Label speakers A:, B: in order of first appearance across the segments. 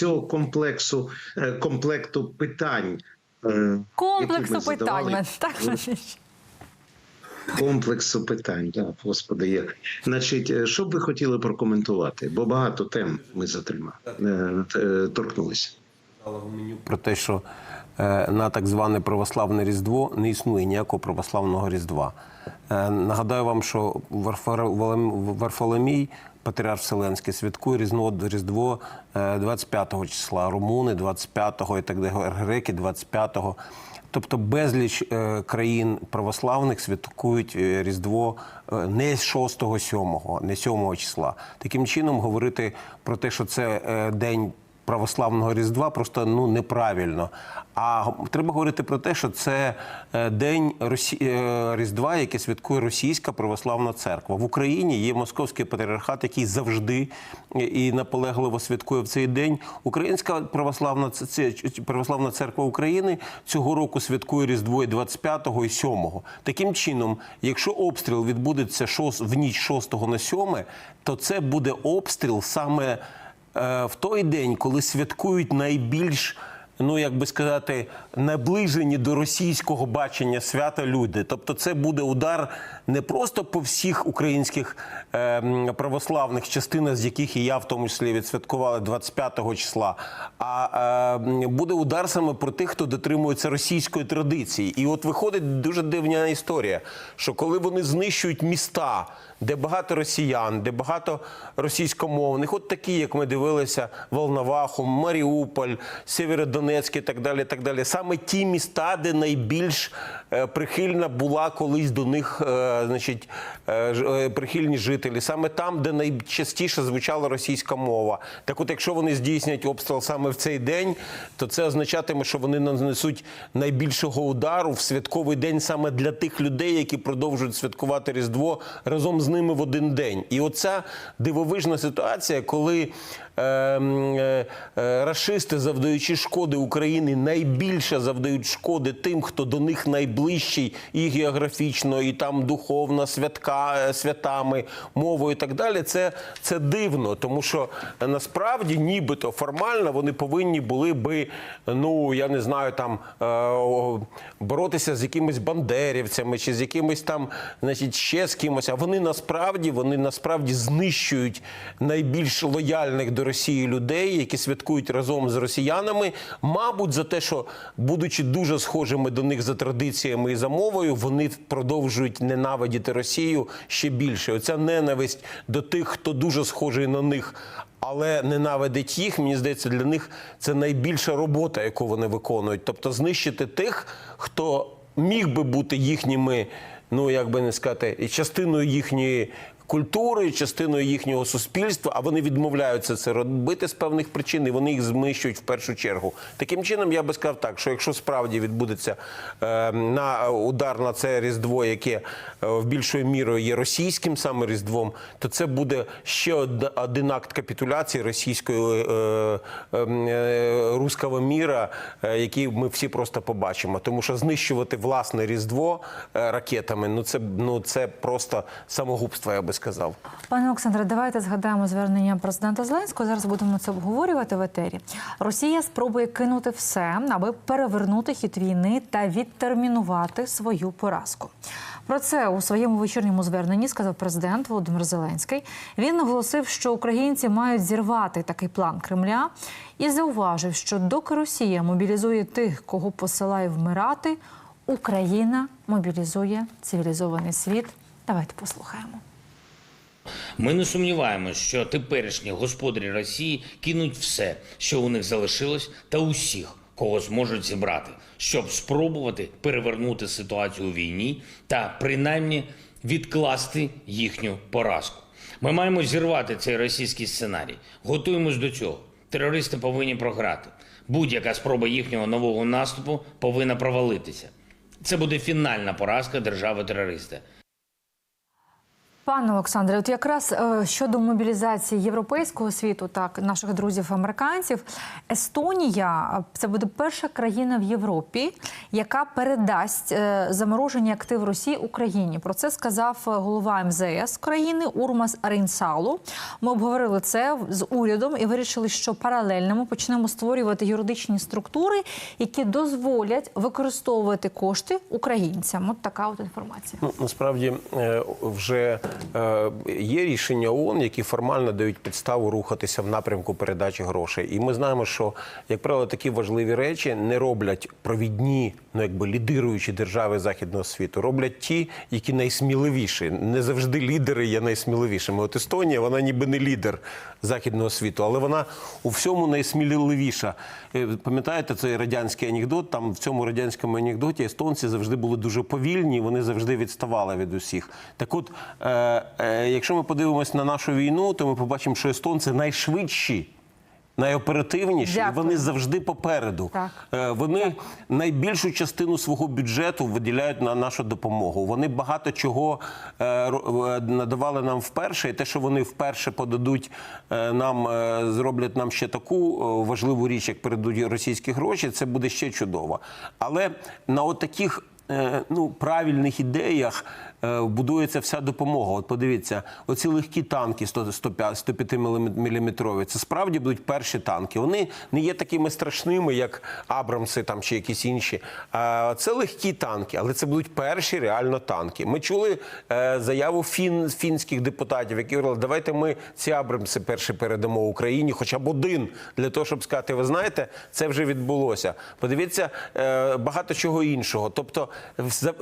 A: всього комплексу е, комплекту питань. е,
B: Комплексу питань. Так,
A: Комплексу питань, да, господи, є. Значить, е, що б ви хотіли прокоментувати? Бо багато тем ми затримали, е, е, торкнулися.
C: про те, що е, на так зване православне Різдво не існує ніякого православного Різдва. Е, Нагадаю вам, що Варфоломій, патріарх Вселенський, святкує Різдво, Різдво е, 25 числа, румуни 25-го і так далі, греки 25-го. Тобто безліч е, країн православних святкують е, Різдво е, не 6-7, не 7 числа. Таким чином говорити про те, що це е, день православного Різдва просто ну неправильно. А треба говорити про те, що це е, день е, Різдва, яке святкує Російська православна церква. В Україні є московський патріархат, який завжди е, і наполегливо святкує в цей день. Українська православна православна церква України цього року святкує Різдво і 25-го і 7-го. Таким чином, якщо обстріл відбудеться в ніч 6 на 7, то це буде обстріл саме в той день, коли святкують найбільш. Ну, як би сказати, наближені до російського бачення свята люди. Тобто, це буде удар не просто по всіх українських е, православних частинах, з яких і я в тому числі відсвяткували 25 го числа, а е, буде удар саме про тих, хто дотримується російської традиції. І от виходить дуже дивна історія, що коли вони знищують міста, де багато росіян, де багато російськомовних, от такі, як ми дивилися, Волноваху, Маріуполь, Сєвєродонецьк і так далі. так далі. Саме ті міста, де найбільш е, прихильна була колись до них, е, значить, е, прихильні жителі, саме там, де найчастіше звучала російська мова. Так от, якщо вони здійснять обстріл саме в цей день, то це означатиме, що вони нанесуть найбільшого удару в святковий день саме для тих людей, які продовжують святкувати Різдво разом з ними в один день. І оця дивовижна ситуація, коли е, е, е, рашисти, завдаючи шкоди Україні, найбільше завдають шкоди тим, хто до них найближчий і географічно, і там духовно, святка, е, святами, мовою і так далі. Це, це дивно, тому що насправді, нібито формально, вони повинні були би, ну я не знаю, там е, боротися з якимись бандерівцями чи з якимись там, значить, ще з кимось. А вони насправді вони насправді знищують найбільш лояльних до Росії людей, які святкують разом з росіянами. Мабуть, за те, що будучи дуже схожими до них за традиціями і за мовою, вони продовжують ненавидіти Росію ще більше. Оця ненависть до тих, хто дуже схожий на них. Але ненавидить їх, мені здається, для них це найбільша робота, яку вони виконують. Тобто знищити тих, хто міг би бути їхніми, ну як би не сказати, і частиною їхньої культури, частиною їхнього суспільства, а вони відмовляються це робити з певних причин, і вони їх знищують в першу чергу. Таким чином, я би сказав так, що якщо справді відбудеться е, на удар на це різдво, яке е, в більшою мірою є російським саме різдвом, то це буде ще од- один акт капітуляції російської е, е, е, руського міра, е, який ми всі просто побачимо. Тому що знищувати власне різдво е, ракетами, ну це ну це просто самогубство, я би сказав.
B: Пане Олександре, давайте згадаємо звернення президента Зеленського. Зараз будемо це обговорювати в етері. Росія спробує кинути все, аби перевернути хід війни та відтермінувати свою поразку. Про це у своєму вечірньому зверненні сказав президент Володимир Зеленський. Він наголосив, що українці мають зірвати такий план Кремля, і зауважив, що доки Росія мобілізує тих, кого посилає вмирати, Україна мобілізує цивілізований світ. Давайте послухаємо.
D: Ми не сумніваємося, що теперішні господарі Росії кинуть все, що у них залишилось, та усіх, кого зможуть зібрати, щоб спробувати перевернути ситуацію у війні та принаймні відкласти їхню поразку. Ми маємо зірвати цей російський сценарій. Готуємось до цього. Терористи повинні програти. Будь-яка спроба їхнього нового наступу повинна провалитися. Це буде фінальна поразка держави-терориста.
B: Пане Олександре, от якраз е, щодо мобілізації європейського світу, так наших друзів американців, Естонія е, це буде перша країна в Європі, яка передасть е, заморожені актив Росії Україні. Про це сказав голова МЗС країни Урмас Рейнсалу. Ми обговорили це з урядом і вирішили, що паралельно ми почнемо створювати юридичні структури, які дозволять використовувати кошти українцям. От така от інформація.
C: Ну, насправді вже є рішення ООН, які формально дають підставу рухатися в напрямку передачі грошей. І ми знаємо, що, як правило, такі важливі речі не роблять провідні, ну якби лідируючі держави західного світу. Роблять ті, які найсміливіші. Не завжди лідери є найсміливішими. От Естонія, вона ніби не лідер західного світу, але вона у всьому найсміливіша. Е, Пам'ятаєте цей радянський анекдот? Там в цьому радянському анекдоті естонці завжди були дуже повільні, вони завжди відставали від усіх. Так от, е, е, якщо ми подивимось на нашу війну, то ми побачимо, що естонці найшвидші. Найоперативніші,
B: Дякую.
C: вони завжди попереду.
B: Так.
C: Е, Вони найбільшу частину свого бюджету виділяють на нашу допомогу. Вони багато чого е, е, надавали нам вперше, і те, що вони вперше подадуть е, нам, е, зроблять нам ще таку е, важливу річ, як передадуть російські гроші, це буде ще чудово. Але на от таких е, ну, правильних ідеях е, будується вся допомога. От подивіться, оці легкі танки 100, 105, 105 міліметрові, це справді будуть перші танки. Вони не є такими страшними, як Абрамси там чи якісь інші. Це легкі танки, але це будуть перші реально танки. Ми чули е, заяву фін, фінських депутатів, які говорили, давайте ми ці Абрамси перші передамо Україні, хоча б один, для того, щоб сказати, ви знаєте, це вже відбулося. Подивіться е, багато чого іншого. Тобто,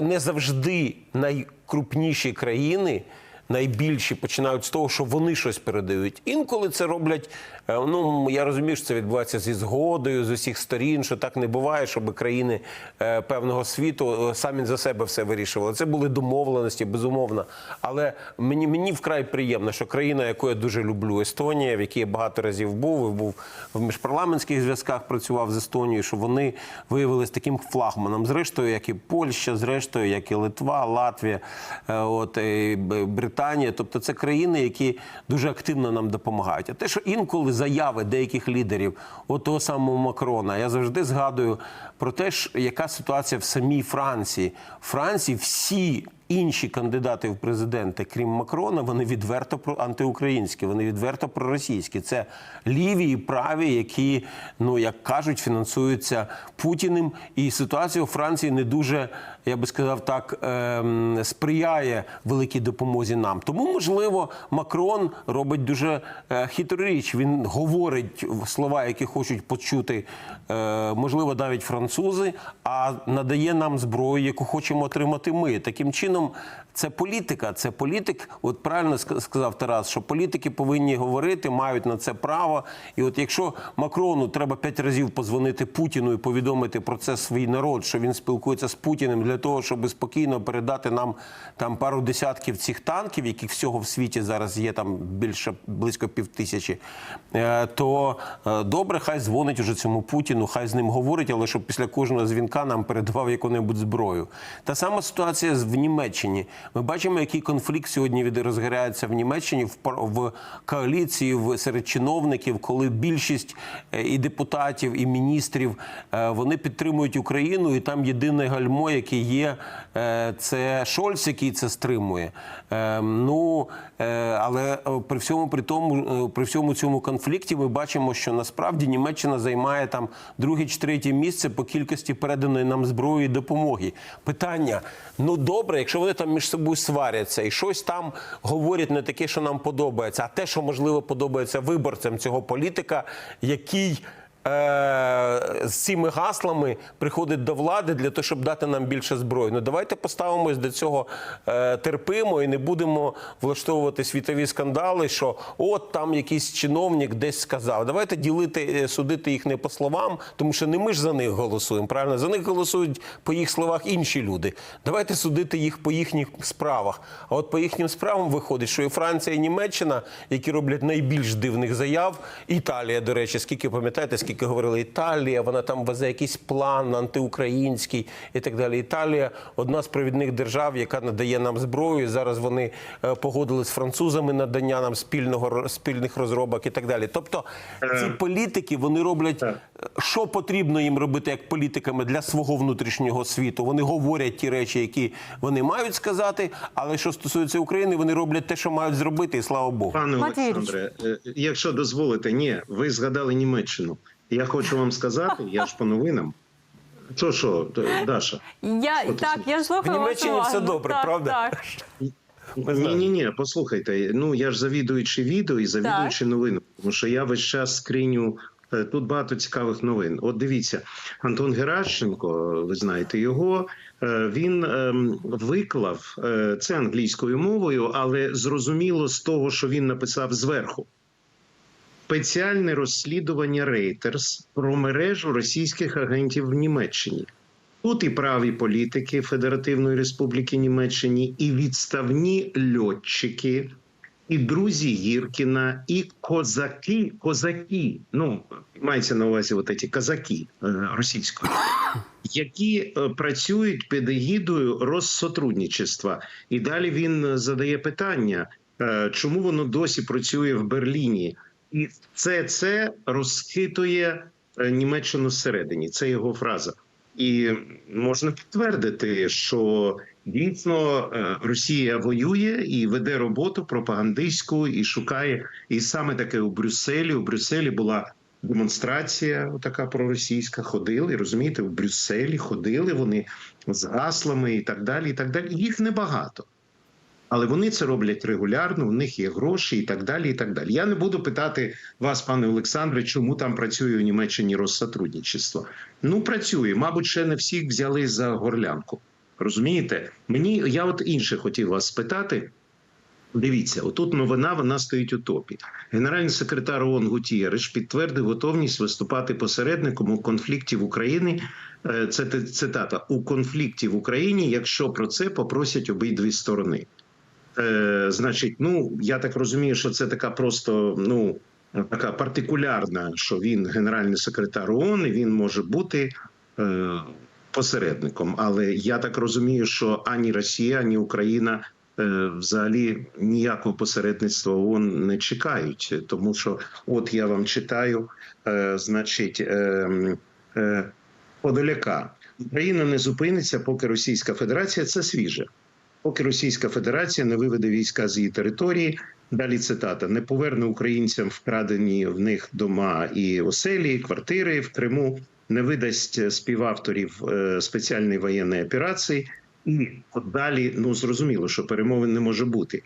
C: не завжди найкрупніші країни. Найбільші починають з того, що вони щось передають. Інколи це роблять. е, Ну я розумію, що це відбувається зі згодою з усіх сторін, що так не буває, щоб країни е, певного світу е, самі за себе все вирішували. Це були домовленості, безумовно. Але мені мені вкрай приємно, що країна, яку я дуже люблю, Естонія, в якій я багато разів був, і був в міжпарламентських зв'язках, працював з Естонією, що вони виявилися таким флагманом, зрештою, як і Польща, зрештою, як і Литва, Латвія, от і Б- Британія. Тобто це країни, які дуже активно нам допомагають. А те, що інколи заяви деяких лідерів, от того самого Макрона, я завжди згадую про те, яка ситуація в самій Франції. В Франції всі інші кандидати в президенти, крім Макрона, вони відверто про антиукраїнські, вони відверто проросійські. Це ліві і праві, які, ну як кажуть, фінансуються Путіним. І ситуація у Франції не дуже, я би сказав так, ем, сприяє великій допомозі нам. Тому, можливо, Макрон робить дуже е, хитру річ. Він говорить слова, які хочуть почути, е, можливо, навіть французи, а надає нам зброю, яку хочемо отримати ми. Таким чином, чином це політика. Це політик. От правильно сказав Тарас, що політики повинні говорити, мають на це право. І от якщо Макрону треба п'ять разів позвонити Путіну і повідомити про це свій народ, що він спілкується з Путіним для того, щоб спокійно передати нам там пару десятків цих танків, яких всього в світі зараз є там більше близько півтисячі, е, то е, добре, хай дзвонить уже цьому Путіну, хай з ним говорить, але щоб після кожного дзвінка нам передавав яку-небудь зброю. Та сама ситуація в Німеччині. Ми бачимо, який конфлікт сьогодні від- розгоряється в Німеччині в, в коаліції в серед чиновників, коли більшість е, і депутатів, і міністрів е, вони підтримують Україну, і там єдине гальмо, яке є, е, це Шольц, який це стримує. Е, Ну але е, при всьому при тому, е, при всьому цьому конфлікті, ми бачимо, що насправді Німеччина займає там друге чи третє місце по кількості переданої нам зброї і допомоги. Питання: ну добре, якщо вони там між собою сваряться і щось там говорять не таке, що нам подобається, а те, що можливо подобається виборцям цього політика, який. Е, З цими гаслами приходить до влади для того, щоб дати нам більше зброї. Ну давайте поставимось до цього е, терпимо і не будемо влаштовувати світові скандали, що от там якийсь чиновник десь сказав. Давайте ділити, е, судити їх не по словам, тому що не ми ж за них голосуємо. Правильно за них голосують по їх словах інші люди. Давайте судити їх по їхніх справах. А от по їхнім справам виходить, що і Франція, і Німеччина, які роблять найбільш дивних заяв, Італія, до речі, скільки пам'ятаєте, скільки тільки говорили Італія, вона там везе якийсь план антиукраїнський і так далі. Італія одна з провідних держав, яка надає нам зброю. Зараз вони е, погодили з французами надання нам спільного спільних розробок і так далі. Тобто ці політики вони роблять, е, що потрібно їм робити як політиками для свого внутрішнього світу. Вони говорять ті речі, які вони мають сказати, але що стосується України, вони роблять те, що мають зробити, і слава Богу.
A: Пане Олександре, е, якщо дозволите, ні, ви згадали Німеччину. Я хочу вам сказати, я ж по новинам. Що, що, Даша?
B: Я так, я ж слухаю
C: В Німеччині все добре,
B: так,
C: правда?
B: Так.
A: Ні, ні, ні, послухайте. Ну я ж завідуючи відео і завідуючи новин, тому що я весь час скриню. е, Тут багато цікавих новин. От дивіться, Антон Геращенко, ви знаєте його. е, Він ем, виклав е, це англійською мовою, але зрозуміло з того, що він написав зверху. Спеціальне розслідування Reuters про мережу російських агентів в Німеччині. Тут і праві політики Федеративної Республіки Німеччині, і відставні льотчики, і друзі Гіркіна, і козаки, козаки. Ну мається на увазі, от ці казаки е, російської, які е, працюють під егідою розсотрудничества. І далі він задає питання, е, чому воно досі працює в Берліні, і це це розхитує е, Німеччину зсередині. Це його фраза. І можна підтвердити, що дійсно е, Росія воює і веде роботу пропагандистську і шукає. І саме таке у Брюсселі. У Брюсселі була демонстрація, така проросійська. Ходили, розумієте, в Брюсселі ходили вони з гаслами і так далі. І так далі. Їх небагато. Але вони це роблять регулярно, у них є гроші і так далі. і так далі. Я не буду питати вас, пане Олександре, чому там працює у Німеччині розсотрудничество. Ну, працює. Мабуть, ще не всіх взяли за горлянку. Розумієте? Мені я от інше хотів вас спитати. Дивіться, отут новина вона стоїть у топі. Генеральний секретар ООН Гутієриш підтвердив готовність виступати посередником у конфлікті в Україні. Е, Це цитата у конфлікті в Україні, якщо про це попросять обидві сторони. Е, значить, ну я так розумію, що це така просто ну така партикулярна, що він генеральний секретар ООН, і він може бути е, посередником. Але я так розумію, що ані Росія, ані Україна е, взагалі ніякого посередництва ООН не чекають, тому що, от я вам читаю, е, значить. Е, е, Подоляка Україна не зупиниться, поки Російська Федерація це свіже поки Російська Федерація не виведе війська з її території. Далі цитата: не поверне українцям вкрадені в них дома і оселі, і квартири в Криму, не видасть співавторів е, спеціальної воєнної операції. І далі ну зрозуміло, що перемовин не може бути.